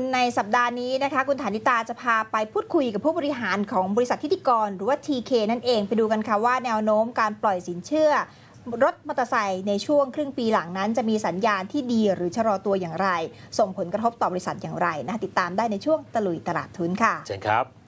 ณในสัปดาห์นี้นะคะ คุณฐานิตาจะพาไปพูดคุยกับผู้บริหารของบริษัททิติกร หรือว่า TK นั่นเองไปดูกันค่ะว่าแนวโน้มการปล่อยสินเชื่อ รถมอเตอร์ไซค์ในช่วงครึ่งปีหลังนั้น จะมีสัญญาณที่ดีหรือชะลอตัวอย่างไร ส่งผลกระทบต่อบริษัทอย่างไรนะติดตามได้ในช่วงตะลุยตลาดทุนค่ะเชิญครับ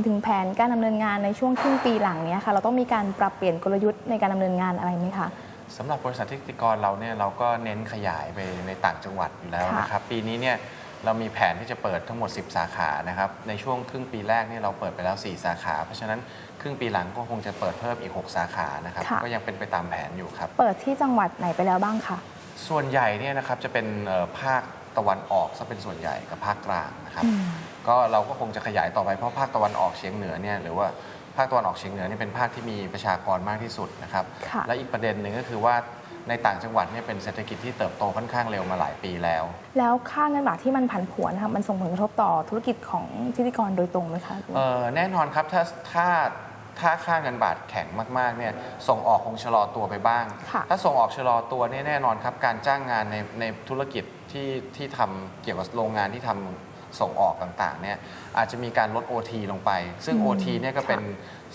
ถามถึงแผนการดำเนินงานในช่วงครึ่งปีหลังเนี้ยค่ะเราต้องมีการปรับเปลี่ยนกลยุทธ์ในการดำเนินงานอะไรไหมคะสำหรับบริษัททิติกรเราเนี่ยเราก็เน้นขยายไปในต่างจังหวัดอยู่แล้วค่ะนะครับปีนี้เนี่ยเรามีแผนที่จะเปิดทั้งหมด 10 สาขานะครับในช่วงครึ่งปีแรกเนี่ยเราเปิดไปแล้ว 4 สาขา เพราะฉะนั้นครึ่งปีหลังก็คงจะเปิดเพิ่มอีก 6 สาขานะครับก็ยังเป็นไปตามแผนอยู่ครับเปิดที่จังหวัดไหนไปแล้วบ้างคะส่วนใหญ่เนี่ยนะครับจะเป็นเอ่อภาคตะวันออกซะเป็นส่วนใหญ่กับภาคกลางนะครับอืม ก็เราก็คงจะขยายต่อไปเพราะภาคตะวันออกเฉียงเหนือเนี่ยหรือว่าภาคตะวันออกเฉียงเหนือเนี่ยเป็นภาคที่มีประชากรมากที่สุดนะครับค่ะและอีกประเด็นหนึ่งก็คือว่าในต่างจังหวัดเนี่ยเป็นเศรษฐกิจที่เติบโตค่อนข้างเร็วมาหลายปีแล้ว แล้วค่าเงินบาทที่มันผันผวนนะคะมันส่งผลกระทบต่อธุรกิจของทิติกรโดยตรงไหมคะเอ่อแน่นอนครับถ้าถ้าถ้าค่าเงินบาทแข็งมากๆเนี่ยส่งออกคงชะลอตัวไปบ้างค่ะถ้าส่งออกชะลอตัวเนี่ยแน่นอนครับการจ้างงานในในธุรกิจที่ที่ทำเกี่ยวกับโรงงานที่ทำ ส่งออกต่างๆเนี่ยอาจจะมีการลด OT ลงไป ซึ่งอืม OT เนี่ยก็ค่ะเป็น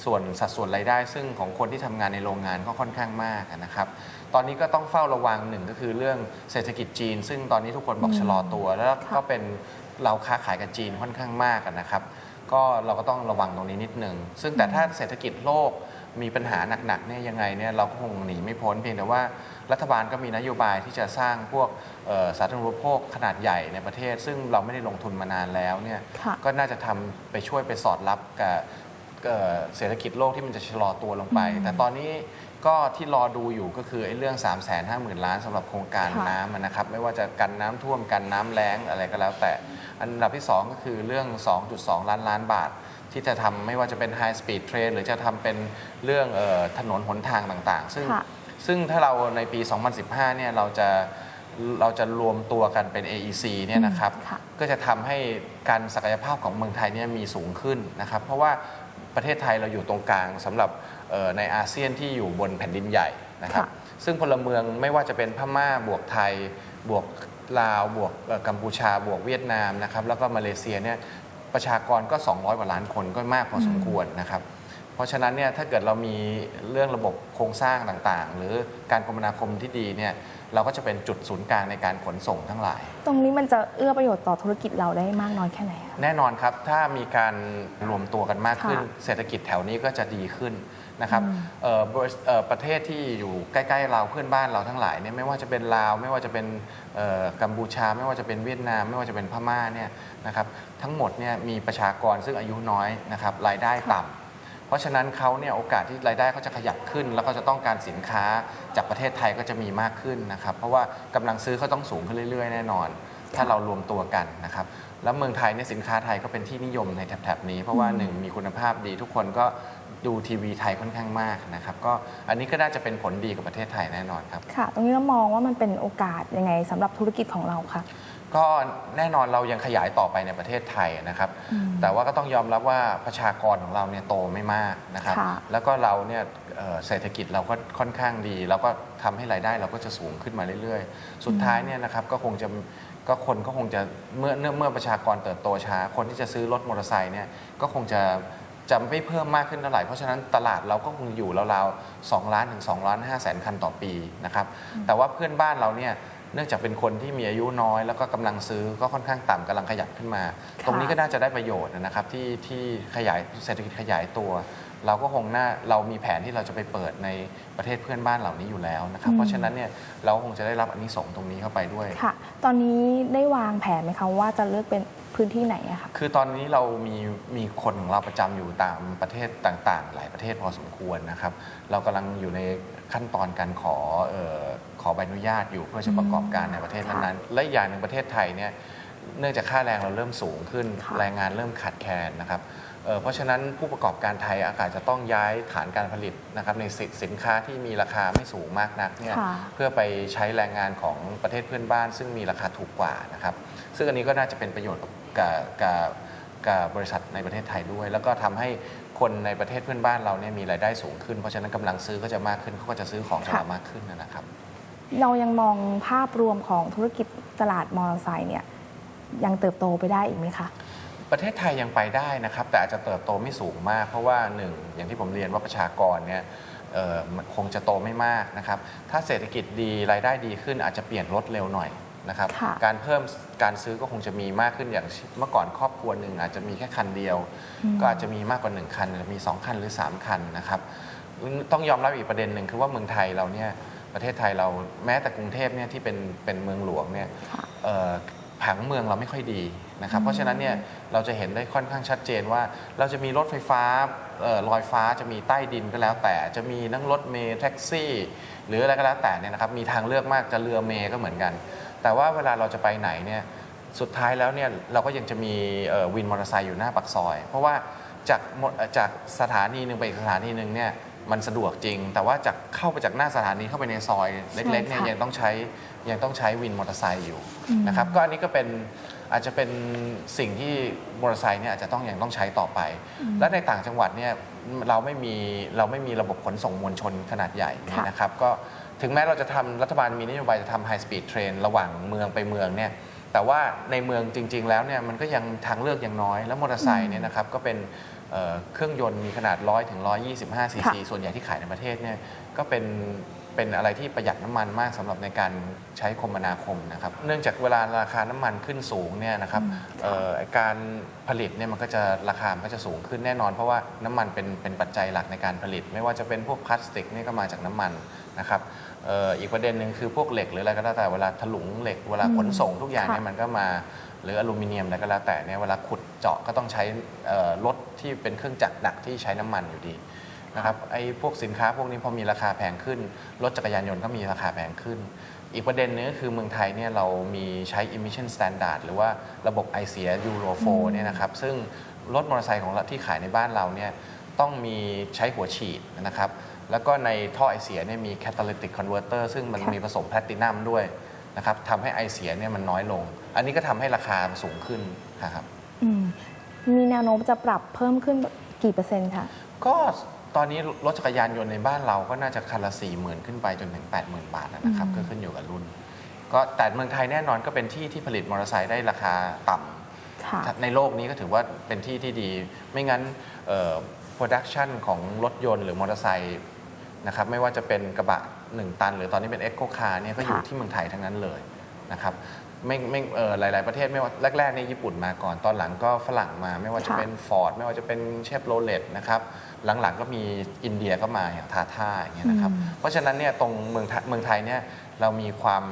ส่วนสัดส่วนรายได้ ซึ่งของคนที่ทำงานในโรงงานก็ค่อนข้างมากนะครับตอนนี้ก็ต้องเฝ้าระวังหนึ่งก็คือเรื่องเศรษฐกิจจีน ซึ่งตอนนี้ทุกคนบอกชะลอตัว แล้วก็เป็นเราค้าขายกับจีนค่อนข้างมากอะนะครับ ก็เราก็ต้องระวังตรงนี้นิดนึงซึ่งแต่ถ้าเศรษฐกิจโลก มีปัญหาหนักๆเนี่ยยังไงเนี่ยเราก็คงหนีไม่พ้นเพียงแต่ว่ารัฐบาลก็มีนโยบายที่จะสร้างพวกเอ่อสาธารณูปโภคขนาดใหญ่ในประเทศ ซึ่งเราไม่ได้ลงทุนมานานแล้วเนี่ยค่ะก็น่าจะทำไปช่วยไปสอดรับกับเอ่อเศรษฐกิจโลกที่มันจะชะลอตัวลงไปอืมแต่ตอนนี้ก็ที่รอดูอยู่ก็คือไอ้เรื่อง 3 5 0 0 0 0 ล้านสำหรับโครงการค่ะน้ำอะนะครับ ไม่ว่าจะกันน้ำท่วมกันน้ำแล้งอะไรก็แล้วแต่ อันดับที่ 2 ก็คือเรื่อง 2.2 ล้านล้านบาท ที่จะทำไม่ว่าจะเป็น High Speed Train หรือจะทำเป็นเรื่องเออถนนหนทางต่างๆ ซึ่งค่ะซึ่งถ้าเราในปี 2015 เนี่ยเราจะเราจะรวมตัวกันเป็น AEC เนี่ยนะครับค่ะก็จะทำให้การศักยภาพของเมืองไทยเนี่ยมีสูงขึ้นนะครับ เพราะว่าประเทศไทยเราอยู่ตรงกลางสำหรับเอ่อในอาเซียนที่อยู่บนแผ่นดินใหญ่นะครับค่ะซึ่งพลเมืองไม่ว่าจะเป็นพม่าบวกไทยบวกลาวบวกเอ่อกัมพูชาบวกเวียดนามนะครับแล้วก็มาเลเซียเนี่ย ประชากรก็ 200 กว่าล้านคนก็มากพอสมควรนะครับ เพราะฉะนั้นเนี่ยถ้าเกิดเรามีเรื่องระบบโครงสร้างต่างๆ หรือการคมนาคมที่ดีเนี่ยเราก็จะเป็นจุดศูนย์กลางในการขนส่งทั้งหลาย ตรงนี้มันจะเอื้อประโยชน์ต่อธุรกิจเราได้มากน้อยแค่ไหนคะแน่นอนครับถ้ามีการรวมตัวกันมากขึ้นค่ะเศรษฐกิจแถวนี้ก็จะดีขึ้นนะครับอืมเอ่อบริษเอ่อประเทศที่อยู่ใกล้ๆเราเพื่อนบ้านเราทั้งหลายเนี่ยไม่ว่าจะเป็นลาว ไม่ว่าจะเป็นเอ่อกัมพูชา ไม่ว่าจะเป็นเวียดนาม ไม่ว่าจะเป็นพม่าเนี่ยนะครับทั้งหมดเนี่ยมีประชากรซึ่งอายุน้อยนะครับรายได้ต่ำ เพราะฉะนั้นเขาเนี่ยโอกาสที่รายได้เขาจะขยับขึ้น แล้วก็จะต้องการสินค้าจากประเทศไทยก็จะมีมากขึ้นนะครับ เพราะว่ากำลังซื้อเขาต้องสูงขึ้นเรื่อย ๆ แน่นอน ถ้าเรารวมตัวกันนะครับแล้วเมืองไทยเนี่ยสินค้าไทยก็เป็นที่นิยมในแถบๆนี้ เพราะว่าหนึ่งมีคุณภาพดีทุกคนก็ดูทีวีไทยค่อนข้างมากนะครับก็อันนี้ก็น่าจะเป็นผลดีกับประเทศไทยแน่นอนครับค่ะ ตรงนี้เรามองว่ามันเป็นโอกาสยังไงสำหรับธุรกิจของเราคะ ก็แน่นอนเรายังขยายต่อไปในประเทศไทยนะครับอืมแต่ว่าก็ต้องยอมรับว่าประชากรของเราเนี่ยโตไม่มากนะครับค่ะแล้วก็เราเนี่ยเอ่อเศรษฐกิจเราก็ค่อนข้างดีแล้วก็ทำให้รายได้เราก็จะสูงขึ้นมาเรื่อยๆ สุดท้ายเนี่ยนะครับก็คงจะก็คนก็คงจะเมื่อเนื่อเมื่อประชากรเติบโตช้า คนที่จะซื้อรถมอเตอร์ไซค์เนี่ยก็คงจะจะไม่เพิ่มมากขึ้นเท่าไหร่ เพราะฉะนั้นตลาดเราก็คงอยู่ราวๆ2ล้านถึง2ล้าน5แสนคันต่อปีนะครับ แต่ว่าเพื่อนบ้านเราเนี่ย เนื่องจากเป็นคนที่มีอายุน้อย แล้วก็กำลังซื้อก็ค่อนข้างต่ำกำลังขยับขึ้นมาค่ะตรงนี้ก็น่าจะได้ประโยชน์นะครับที่ที่ขยายเศรษฐกิจขยายตัว เราก็คงน่าเรามีแผนที่เราจะไปเปิดในประเทศเพื่อนบ้านเหล่านี้อยู่แล้วนะครับ เพราะฉะนั้นเนี่ยเราคงจะได้รับอันนี้ส่งส์ตรงนี้เข้าไปด้วย ค่ะ ตอนนี้ได้วางแผนไหมคะว่าจะเลือกเป็นพื้นที่ไหนอะคะ คือตอนนี้เรามีมีคนของเราประจำอยู่ตามประเทศต่างๆ หลายประเทศพอสมควรนะครับ เรากำลังอยู่ในขั้นตอนการขอเออข อใบอนุญาตอยู่เพื่อจะประกอบการในประเทศนั้นๆและอีกอย่างหนึ่งประเทศไทยเนี่ยเนื่องจากค่าแรงเราเริ่มสูงขึ้นค่ะแรงงานเริ่มขาดแคลนนะครับเอ่อเพราะฉะนั้นผู้ประกอบการไทยอาจจะต้องย้ายฐานการผลิตนะครับในสิสินค้าที่มีราคาไม่สูงมากนักเนี่ยค่ะเพื่อไปใช้แรงงานของประเทศเพื่อนบ้าน ซึ่งมีราคาถูกกว่านะครับซึ่งอันนี้ก็น่าจะเป็นประโยชน์กับกับกับกับบริษัทในประเทศไทยด้วย แล้วก็ทำให้คนในประเทศเพื่อนบ้านเราเนี่ยมีรายได้สูงขึ้น เพราะฉะนั้นกำลังซื้อก็จะมากขึ้นเขาก็จะซื้อของจากเรามากขึ้นนะครับ เรายังมองภาพรวมของธุรกิจตลาดมอเตอร์ไซค์เนี่ยยังเติบโตไปได้อีกไหมคะ ประเทศไทยยังไปได้นะครับ แต่อาจจะเติบโตไม่สูงมาก เพราะว่าหนึ่งอย่างที่ผมเรียนว่าประชากรเนี่ยเอ่อมันคงจะโตไม่มากนะครับ ถ้าเศรษฐกิจดีรายได้ดีขึ้นอาจจะเปลี่ยนรถเร็วหน่อยนะครับค่ะการเพิ่มการซื้อก็คงจะมีมากขึ้นอย่างเมื่อก่อนครอบครัวหนึ่งอาจจะมีแค่คันเดียว ก็อาจจะมีมากกว่า 1 คันหรือมี 2 คันหรือ 3 คันนะครับ ต้องยอมรับอีกประเด็นหนึ่งคือว่าเมืองไทยเราเนี่ย ประเทศไทยเราแม้แต่กรุงเทพเนี่ยที่เป็นเป็นเมืองหลวงเนี่ยค่ะเอ่อผังเมืองเราไม่ค่อยดีนะครับ เพราะฉะนั้นเนี่ยเราจะเห็นได้ค่อนข้างชัดเจนว่า เราจะมีรถไฟฟ้าเอ่อลอยฟ้าจะมีใต้ดินก็แล้ว แต่จะมีนั่งรถเมล์แท็กซี่ หรืออะไรก็แล้วแต่เนี่ยนะครับมีทางเลือกมากจะเรือเมล์ก็เหมือนกัน แต่ว่าเวลาเราจะไปไหนเนี่ยสุดท้ายแล้วเนี่ยเราก็ยังจะมีเอ่อวินมอเตอร์ไซค์อยู่หน้าปากซอย เพราะว่าจากหมดจากสถานีหนึ่งไปอีกสถานีหนึ่งเนี่ย มันสะดวกจริง แต่ว่าจากเข้าไปจากหน้าสถานีเข้าไปในซอยเล็กๆเนี่ยใช่ค่ะยังต้องใช้ยังต้องใช้วินมอเตอร์ไซค์อยู่อืมนะครับก็อันนี้ก็เป็นอาจจะเป็นสิ่งที่มอเตอร์ไซค์เนี่ยอาจจะต้องยังต้องใช้ต่อไป และในต่างจังหวัดเนี่ยเราไม่มีเราไม่มีระบบขนส่งมวลชนขนาดใหญ่เนี่ยค่ะนะครับก็ถึงแม้เราจะทำรัฐบาลมีนโยบายจะทำไฮสปีดเทรนระหว่างเมืองไปเมืองเนี่ยแต่ว่าในเมืองจริง ๆ แล้วเนี่ยมันก็ยังทางเลือกยังน้อย แล้วมอเตอร์ไซค์เนี่ยนะครับก็เป็น เอ่อเครื่องยนต์มีขนาด 100ถึง125ซีซีส่วนใหญ่ที่ขายในประเทศเนี่ยก็เป็น เป็นอะไรที่ประหยัดน้ำมันมากสำหรับในการใช้คมนาคมนะครับ เนื่องจากเวลาราคาน้ำมันขึ้นสูงเนี่ยนะครับเอ่อการผลิตเนี่ยมันก็จะราคามันก็จะสูงขึ้นแน่นอน เพราะว่าน้ำมันเป็นเป็นปัจจัยหลักในการผลิต ไม่ว่าจะเป็นพวกพลาสติกเนี่ยก็มาจากน้ำมันนะครับเอ่ออีกประเด็นหนึ่งคือพวกเหล็กหรืออะไรก็แล้วแต่เวลาถลุงเหล็กเวลาขนส่งทุกอย่างเนี่ยค่ะมันก็มาหรืออลูมิเนียมอะไรก็แล้วแต่เนี่ยเวลาขุดเจาะก็ต้องใช้เอ่อรถที่เป็นเครื่องจักรหนักที่ใช้น้ำมันอยู่ดี นะครับไอ้พวกสินค้าพวกนี้พอมีราคาแพงขึ้นรถจักรยานยนต์ก็มีราคาแพงขึ้น อีกประเด็นนึงก็คือเมืองไทยเนี่ยเรามีใช้ emission standard หรือว่าระบบไอเสีย Euro 4เนี่ยนะครับซึ่งรถมอเตอร์ไซค์ของเราที่ขายในบ้านเราเนี่ยต้องมีใช้หัวฉีดนะครับแล้วก็ในท่อไอเสียเนี่ยมี catalytic converter ซึ่งมันค่ะมีผสมแพลตินัมด้วยนะครับทำให้ไอเสียเนี่ยมันน้อยลง อันนี้ก็ทำให้ราคาสูงขึ้นนะครับอืมมีแนวโน้มจะปรับเพิ่มขึ้นกี่เปอร์เซ็นต์คะก็ ตอนนี้รถจักรยานยนต์ในบ้านเราก็น่าจะคันละ4 0,000ขึ้นไปจนถึง 80,000 บาทแล้วนะครับอืมก็ขึ้นอยู่กับรุ่น ก็แต่เมืองไทยแน่นอนก็เป็นที่ที่ผลิตมอเตอร์ไซค์ได้ราคาต่ำค่ะในโลกนี้ก็ถือว่าเป็นที่ที่ดี ไม่งั้นเอ่อ production ของรถยนต์หรือมอเตอร์ไซค์นะครับไม่ว่าจะเป็นกระบะ 1 ตัน หรือตอนนี้เป็น e อ o Car เนี่ยก็อยู่ค่ะที่เมืองไทยทั้งนั้นเลยนะครับ ไม่ไม่เอ่อหลาย ๆ ประเทศไม่ว่าแรกๆเนี่ยญี่ปุ่นมาก่อนตอนหลังก็ฝรั่งมา ไม่ว่าจะค่ะ เป็น Ford ไม่ว่าจะเป็นเชฟโรเลตนะครับหลังๆก็มีอินเดียก็มาอย่างทาท่าอย่างเงี้ยนะครับ อืม เพราะฉะนั้นเนี่ยตรงเมืองไทยเมืองไทยเนี่ยเรามีความ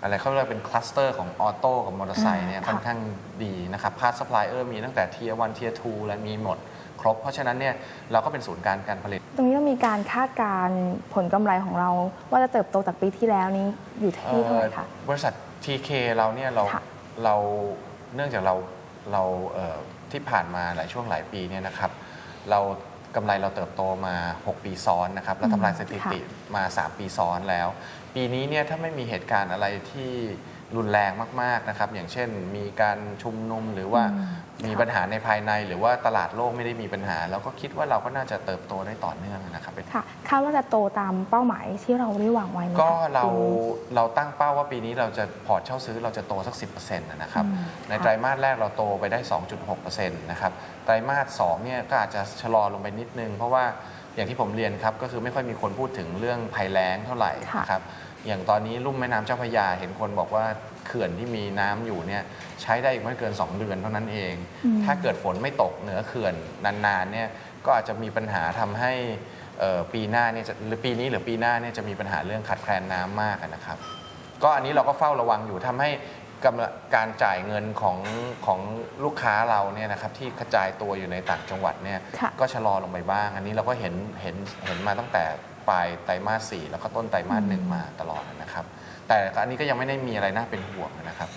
อะไรเขาเรียกเป็นคลัสเตอร์ของออโต้กับมอเตอร์ไซค์เนี่ยอ่าค่อนข้างดีนะครับพาร์ทซัพพลายเออร์มีตั้งแต่เทียร์วันเทียร์ทูและมีหมดครบ เพราะฉะนั้นเนี่ยเราก็เป็นศูนย์กลารการผลิต ตรงนี้เรามีการคาดการณ์ผลกำไรของเรา ว่าจะเติบโตจากปีที่แล้วนี้อยู่ที่เท่าไหร่คะ เอ่อบริษัท TK เราเนี่ยเราค่ะ เราเนื่องจากเราเราเอ่อที่ผ่านมาหลายช่วงหลายปีเนี่ยนะครับ เรากำไรเราเติบโตมา 6 ปีซ้อนนะครับแล้วทำลายสถิติมา 3 ปีซ้อนแล้ว ปีนี้เนี่ยถ้าไม่มีเหตุการณ์อะไรที่ รุนแรงมากๆนะครับ อย่างเช่น มีการชุมนุมหรือว่าอืมมีค่ะปัญหาในภายใน หรือว่าตลาดโลกไม่ได้มีปัญหาเราก็คิดว่าเราก็น่าจะเติบโตได้ต่อเนื่องนะครับค่ะคาดว่าจะโตตามเป้าหมายที่เราได้วางไว้ไหมคะก็เราปีนี้เราตั้งเป้าว่าปีนี้เราจะพอร์ตเช่าซื้อเราจะโตสัก 10%นะครับอืมในค่ะไตรมาสแรกเราโตไปได้ 2.6%นะครับไตรมาส2เนี่ยก็อาจจะชะลอลงไปนิดนึง เพราะว่าอย่างที่ผมเรียนครับก็คือไม่ค่อยมีคนพูดถึงเรื่องภัยแล้งเท่าไหร่ค่ะนะครับ อย่างตอนนี้ลุ่มแม่น้ำเจ้าพระยา เห็นคนบอกว่าเขื่อนที่มีน้ำอยู่เนี่ยใช้ได้อีกไม่เกิน 2 เดือนเท่านั้นเองอืมถ้าเกิดฝนไม่ตกเหนือเขื่อนนานๆเนี่ยก็อาจจะมีปัญหาทำให้เอ่อปีหน้าเนี่ยจะหรือปีนี้หรือปีหน้าเนี่ยจะมีปัญหาเรื่องขาดแคลนน้ำมากอะนะครับ ก็อันนี้เราก็เฝ้าระวังอยู่ทำให้กำลังการจ่ายเงินของของลูกค้าเราเนี่ยนะครับที่กระจายตัวอยู่ในต่างจังหวัดเนี่ยค่ะ ก็ชะลอลงไปบ้าง อันนี้เราก็เห็นเห็นเห็นมาตั้งแต่ ปลายไตรมาสสี่แล้วก็ต้นไตรมาสหนึ่งมาตลอดนะครับ แต่อันนี้ก็ยังไม่ได้มีอะไรน่าเป็นห่วงนะครับ